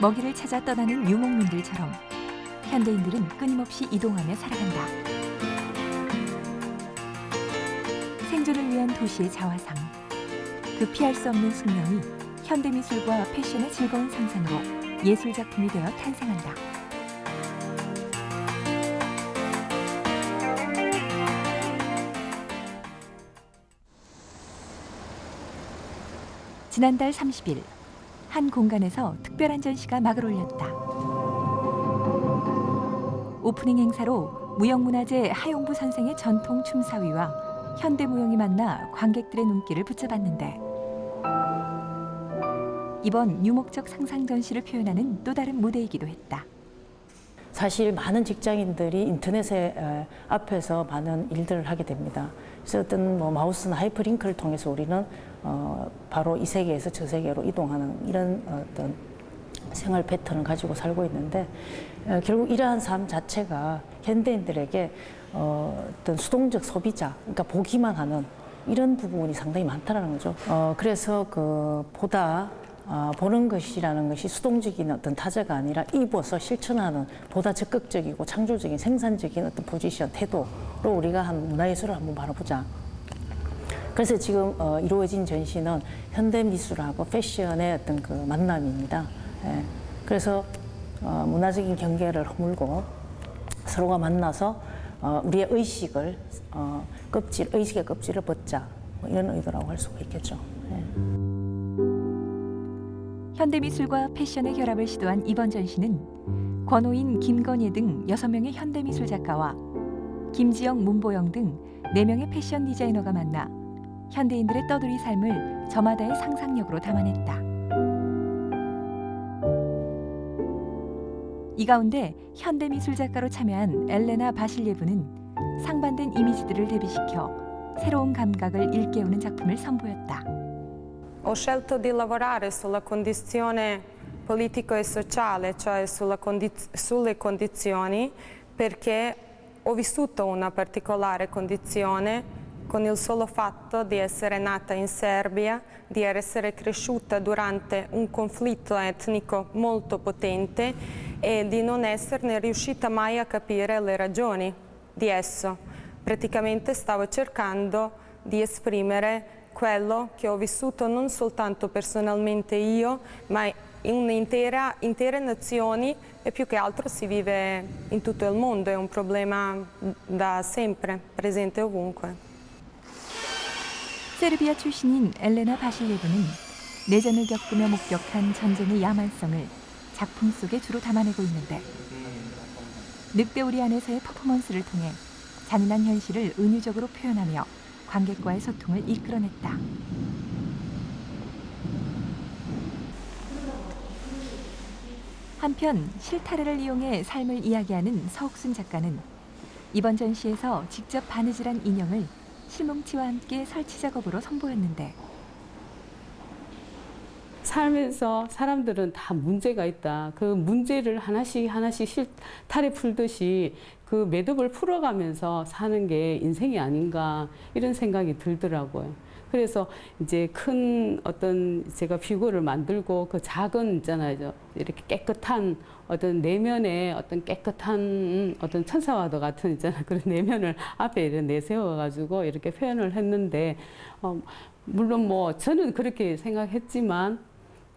먹이를 찾아 떠나는 유목민들처럼 현대인들은 끊임없이 이동하며 살아간다. 생존을 위한 도시의 자화상. 그 피할 수 없는 숙명이 현대미술과 패션의 즐거운 상상으로 예술 작품이 되어 탄생한다. 지난달 30일 한 공간에서 특별한 전시가 막을 올렸다. 오프닝 행사로 무형문화재 하용부 선생의 전통 춤사위와 현대 무용이 만나 관객들의 눈길을 붙잡았는데 이번 유목적 상상 전시를 표현하는 또 다른 무대이기도 했다. 사실 많은 직장인들이 인터넷에 에, 앞에서 많은 일들을 하게 됩니다. 그래서 뭐 마우스나 하이퍼링크를 통해서 우리는 어, 바로 이 세계에서 저 세계로 이동하는 이런 어떤 생활 패턴을 가지고 살고 있는데 어, 결국 이러한 삶 자체가 현대인들에게 어, 어떤 수동적 소비자, 그러니까 보기만 하는 이런 부분이 상당히 많다라는 거죠. 어, 그래서 그 보다 어, 보는 것이라는 것이 수동적인 어떤 타자가 아니라 입어서 실천하는 보다 적극적이고 창조적인 생산적인 어떤 포지션, 태도로 우리가 한 문화예술을 한번 바라보자. 그래서 지금 어, 이루어진 전시는 현대 미술하고 패션의 어떤 그 만남입니다. 예. 그래서 어, 문화적인 경계를 허물고 서로가 만나서 어, 우리의 의식을 어, 껍질, 의식의 껍질을 벗자 뭐 이런 의도라고 할 수가 있겠죠. 예. 현대미술과 패션의 결합을 시도한 이번 전시는 권호인, 김건예 등 여섯 명의 현대미술 작가와 김지영, 문보영 등 네명의 패션 디자이너가 만나 현대인들의 떠돌이 삶을 저마다의 상상력으로 담아냈다. 이 가운데 현대 미술 작가로 참여한 엘레나 바실예브는 상반된 이미지들을 대비시켜 새로운 감각을 일깨우는 작품을 선보였다. Ho scelto di lavorare sulla condizione politico e sociale, cioè sulla condi- sulle condizioni, perché ho vissuto una particolare condizione con il solo fatto di essere nata in Serbia, di essere cresciuta durante un conflitto etnico molto potente e di non esserne riuscita mai a capire le ragioni di esso. Praticamente stavo cercando di esprimere quello che ho vissuto non soltanto personalmente io, ma in intere nazioni e più che altro si vive in tutto il mondo, è un problema da sempre, presente ovunque. 세르비아 출신인 엘레나 바실예브는 내전을 겪으며 목격한 전쟁의 야만성을 작품 속에 주로 담아내고 있는데 늑대우리 안에서의 퍼포먼스를 통해 잔인한 현실을 은유적으로 표현하며 관객과의 소통을 이끌어냈다. 한편 실타래를 이용해 삶을 이야기하는 서욱순 작가는 이번 전시에서 직접 바느질한 인형을 실뭉치와 함께 설치 작업으로 선보였는데 살면서 사람들은 다 문제가 있다. 그 문제를 하나씩 하나씩 실타래 풀듯이 그 매듭을 풀어가면서 사는 게 인생이 아닌가 이런 생각이 들더라고요. 그래서 이제 큰 어떤 제가 피구를 만들고 그 작은 있잖아요. 이렇게 깨끗한 어떤 내면의 어떤 깨끗한 어떤 천사와도 같은 있잖아요. 그런 내면을 앞에 이렇게 내세워가지고 이렇게 표현을 했는데, 어, 물론 뭐 저는 그렇게 생각했지만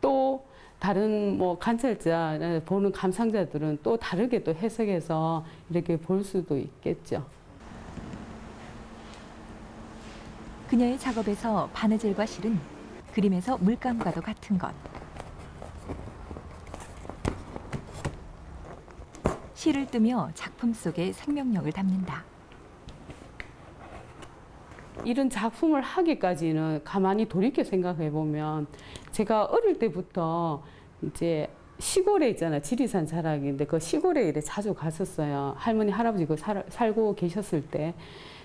또 다른 뭐 관찰자 보는 감상자들은 또 다르게 또 해석해서 이렇게 볼 수도 있겠죠. 그녀의 작업에서 바느질과 실은 그림에서 물감과도 같은 것. 실을 뜨며 작품 속에 생명력을 담는다. 이런 작품을 하기까지는 가만히 돌이켜 생각해 보면 제가 어릴 때부터 이제 시골에 있잖아 지리산 자락인데 그 시골에 이래 자주 갔었어요 할머니 할아버지 그 살, 살고 계셨을 때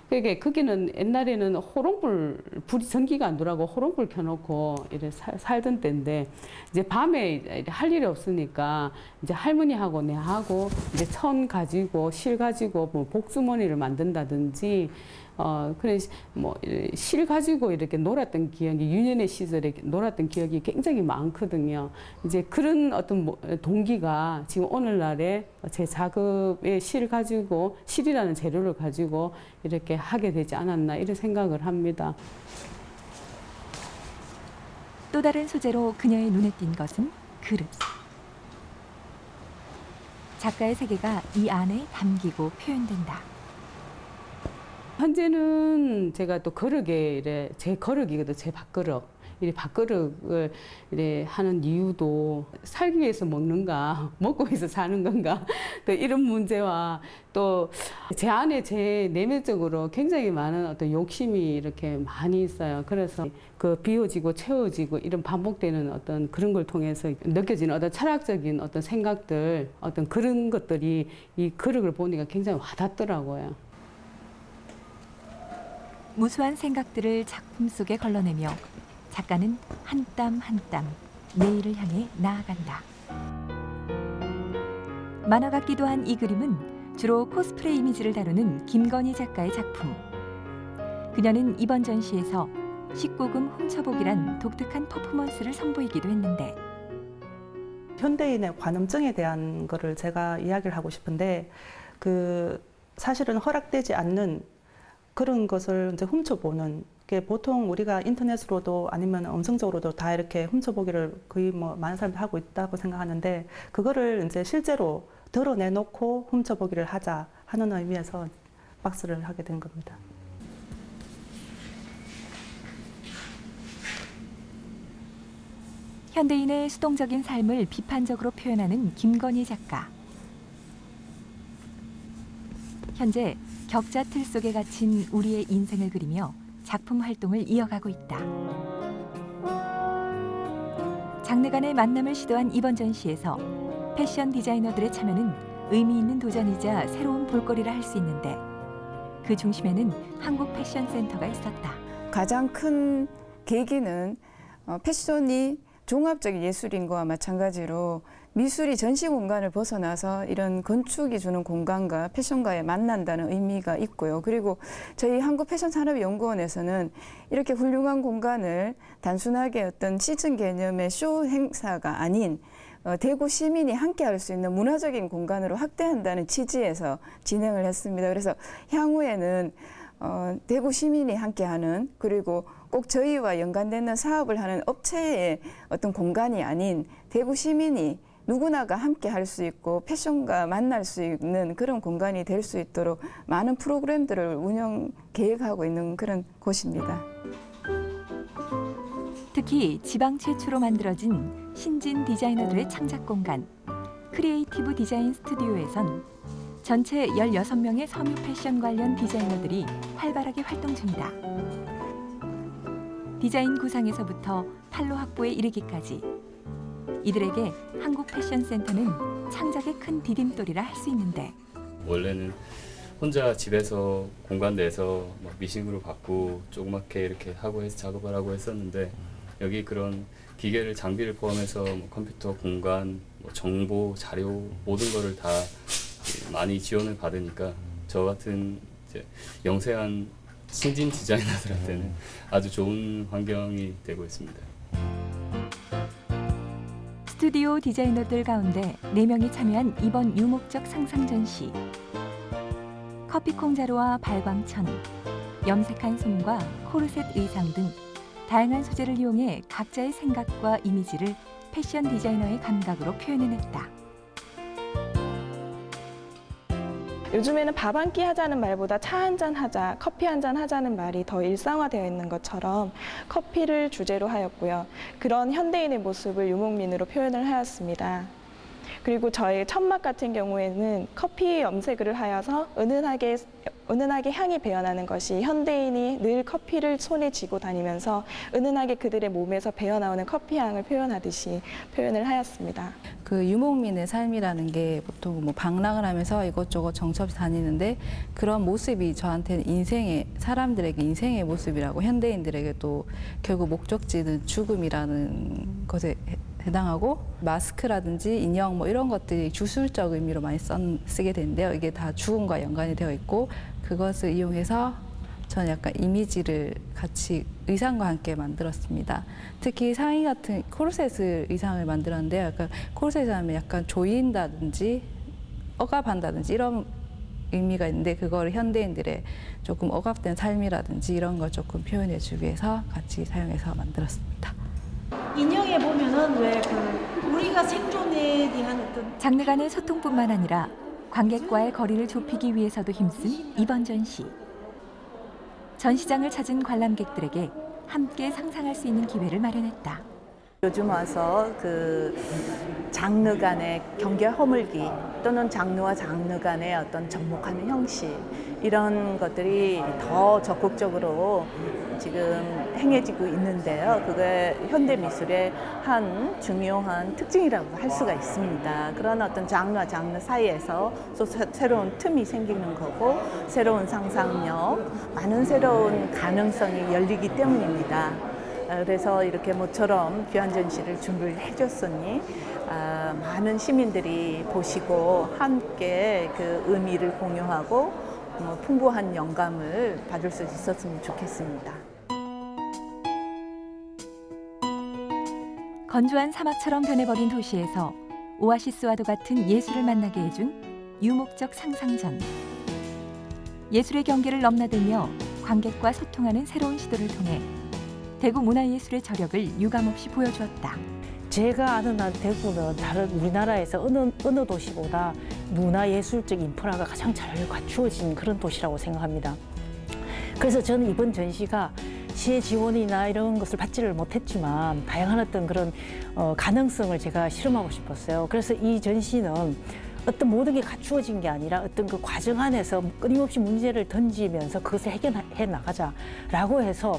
그게 거기는 옛날에는 호롱불 불이 전기가 안 들어가고 호롱불 켜놓고 이래 살, 살던 때인데 이제 밤에 할 일이 없으니까 이제 할머니하고 내하고 이제 천 가지고 실 가지고 뭐 복주머니를 만든다든지 어 그런 시- 뭐, 이실 가지고 이렇게 놀았던 기억이 유년의 시절에 놀았던 기억이 굉장히 많거든요. 이제 그런 어떤 뭐- 동기가 지금 오늘날에 제 작업의 실 가지고 실이라는 재료를 가지고 이렇게 하게 되지 않았나 이런 생각을 합니다. 또 다른 소재로 그녀의 눈에 띈 것은 그릇. 작가의 세계가 이 안에 담기고 표현된다. 현재는 제가 또 거르게 이래 제 거르기거든 제 밥그릇 이 밥그릇을 이래 하는 이유도 살기 위해서 먹는가 먹고 위해서 사는 건가 또 이런 문제와 또 제 안에 제 내면적으로 굉장히 많은 어떤 욕심이 이렇게 많이 있어요. 그래서 그 비워지고 채워지고 이런 반복되는 어떤 그런 걸 통해서 느껴지는 어떤 철학적인 어떤 생각들 어떤 그런 것들이 이 그릇을 보니까 굉장히 와닿더라고요. 무수한 생각들을 작품 속에 걸러내며 작가는 한 땀 한 땀 내일을 향해 나아간다. 만화 같기도 한 이 그림은 주로 코스프레 이미지를 다루는 김건희 작가의 작품. 그녀는 이번 전시에서 19금 훔쳐보기란 독특한 퍼포먼스를 선보이기도 했는데 현대인의 관음증에 대한 거를 제가 이야기를 하고 싶은데 그 사실은 허락되지 않는 그런 것을 이제 훔쳐보는 게 보통 우리가 인터넷으로도 아니면 음성적으로도 다 이렇게 훔쳐보기를 거의 뭐 많은 사람들이 하고 있다고 생각하는데 그거를 이제 실제로 드러내놓고 훔쳐보기를 하자 하는 의미에서 박스를 하게 된 겁니다. 현대인의 수동적인 삶을 비판적으로 표현하는 김건희 작가. 현재 격자 틀 속에 갇힌 우리의 인생을 그리며 작품 활동을 이어가고 있다. 장르 간의 만남을 시도한 이번 전시에서 패션 디자이너들의 참여는 의미 있는 도전이자 새로운 볼거리를 할수 있는데 그 중심에는 한국 패션 센터가 있었다. 가장 큰 계기는 어, 패션이 종합적인 예술인 거와 마찬가지로 미술이 전시 공간을 벗어나서 이런 건축이 주는 공간과 패션과의 만난다는 의미가 있고요. 그리고 저희 한국패션산업연구원에서는 이렇게 훌륭한 공간을 단순하게 어떤 시즌 개념의 쇼 행사가 아닌 어, 대구 시민이 함께 할 수 있는 문화적인 공간으로 확대한다는 취지에서 진행을 했습니다. 그래서 향후에는 어, 대구 시민이 함께하는 그리고 꼭 저희와 연관되는 사업을 하는 업체의 어떤 공간이 아닌 대구 시민이 누구나가 함께 할 수 있고 패션과 만날 수 있는 그런 공간이 될 수 있도록 많은 프로그램들을 운영 계획하고 있는 그런 곳입니다. 특히 지방 최초로 만들어진 신진 디자이너들의 창작 공간 크리에이티브 디자인 스튜디오에선 전체 16명의 섬유 패션 관련 디자이너들이 활발하게 활동 중이다. 디자인 구상에서부터 판로 확보에 이르기까지. 이들에게 한국 패션 센터는 창작의 큰 디딤돌이라 할 수 있는데. 원래는 혼자 집에서 공간 내서 막 미싱으로 받고 조그맣게 이렇게 하고 해서 작업을 하고 했었는데 여기 그런 기계를 장비를 포함해서 뭐 컴퓨터 공간 뭐 정보 자료 모든 거를 다 많이 지원을 받으니까 저 같은 이제 영세한 신진 디자이너들한테는 아주 좋은 환경이 되고 있습니다. 스튜디오 디자이너들 가운데 4명이 참여한 이번 유목적 상상 전시. 커피 콩 자루와 발광천, 염색한 솜과 코르셋 의상 등 다양한 소재를 이용해 각자의 생각과 이미지를 패션 디자이너의 감각으로 표현해냈다. 요즘에는 밥 한 끼 하자는 말보다 차 한 잔 하자, 커피 한 잔 하자는 말이 더 일상화되어 있는 것처럼 커피를 주제로 하였고요. 그런 현대인의 모습을 유목민으로 표현을 하였습니다. 그리고 저의 천막 같은 경우에는 커피 염색을 하여서 은은하게 은은하게 향이 배어나는 것이 현대인이 늘 커피를 손에 쥐고 다니면서 은은하게 그들의 몸에서 배어나오는 커피 향을 표현하듯이 표현을 하였습니다. 그 유목민의 삶이라는 게 보통 뭐 방랑을 하면서 이것저것 정처없이 다니는데 그런 모습이 저한테는 인생의 사람들에게 인생의 모습이라고 현대인들에게 또 결국 목적지는 죽음이라는 것에 해- 해당하고 마스크라든지 인형 뭐 이런 것들이 주술적 의미로 많이 써, 쓰게 되는데요. 이게 다 죽음과 연관이 되어 있고 그것을 이용해서 저는 약간 이미지를 같이 의상과 함께 만들었습니다. 특히 상의 같은 코르셋 의상을 만들었는데요. 약간 코르셋 하면 약간 조인다든지 억압한다든지 이런 의미가 있는데 그거를 현대인들의 조금 억압된 삶이라든지 이런 걸 조금 표현해 주기 위해서 같이 사용해서 만들었습니다. 인형에 보면은 왜그 우리가 생존에 대한 어떤 장르 간의 소통뿐만 아니라 관객과의 거리를 좁히기 위해서도 힘쓴 이번 전시. 전시장을 찾은 관람객들에게 함께 상상할 수 있는 기회를 마련했다. 요즘 와서 그 장르 간의 경계 허물기 또는 장르와 장르 간의 어떤 접목하는 형식 이런 것들이 더 적극적으로 지금 행해지고 있는데요. 그게 현대 미술의 한 중요한 특징이라고 할 수가 있습니다. 그런 어떤 장르와 장르 사이에서 또 새- 새로운 틈이 생기는 거고 새로운 상상력, 많은 새로운 가능성이 열리기 때문입니다. 아, 그래서 이렇게 모처럼 귀한 전시를 준비를 해줬으니 아, 많은 시민들이 보시고 함께 그 의미를 공유하고 뭐 풍부한 영감을 받을 수 있었으면 좋겠습니다. 건조한 사막처럼 변해버린 도시에서 오아시스와도 같은 예술을 만나게 해준 유목적 상상전. 예술의 경계를 넘나들며 관객과 소통하는 새로운 시도를 통해 대구 문화예술의 저력을 유감없이 보여주었다. 제가 아는 한 대구는 다른 우리나라에서 어느 어느 도시보다 문화예술적 인프라가 가장 잘 갖추어진 그런 도시라고 생각합니다. 그래서 저는 이번 전시가 시의 지원이나 이런 것을 받지를 못했지만 다양한 어떤 그런 어, 가능성을 제가 실험하고 싶었어요. 그래서 이 전시는 어떤 모든 게 갖추어진 게 아니라 어떤 그 과정 안에서 끊임없이 문제를 던지면서 그것을 해결해 나가자라고 해서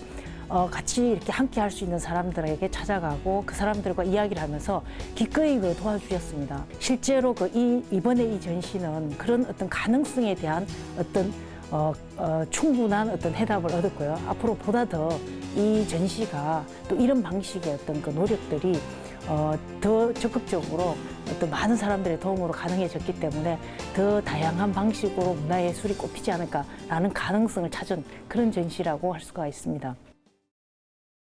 어, 같이 이렇게 함께 할 수 있는 사람들에게 찾아가고 그 사람들과 이야기를 하면서 기꺼이 그 도와주셨습니다. 실제로 그 이, 이번에 이 전시는 그런 어떤 가능성에 대한 어떤 어, 어, 충분한 어떤 해답을 얻었고요. 앞으로 보다 더 이 전시가 또 이런 방식의 어떤 그 노력들이 어, 더 적극적으로 어떤 많은 사람들의 도움으로 가능해졌기 때문에 더 다양한 방식으로 문화예술이 꼽히지 않을까라는 가능성을 찾은 그런 전시라고 할 수가 있습니다.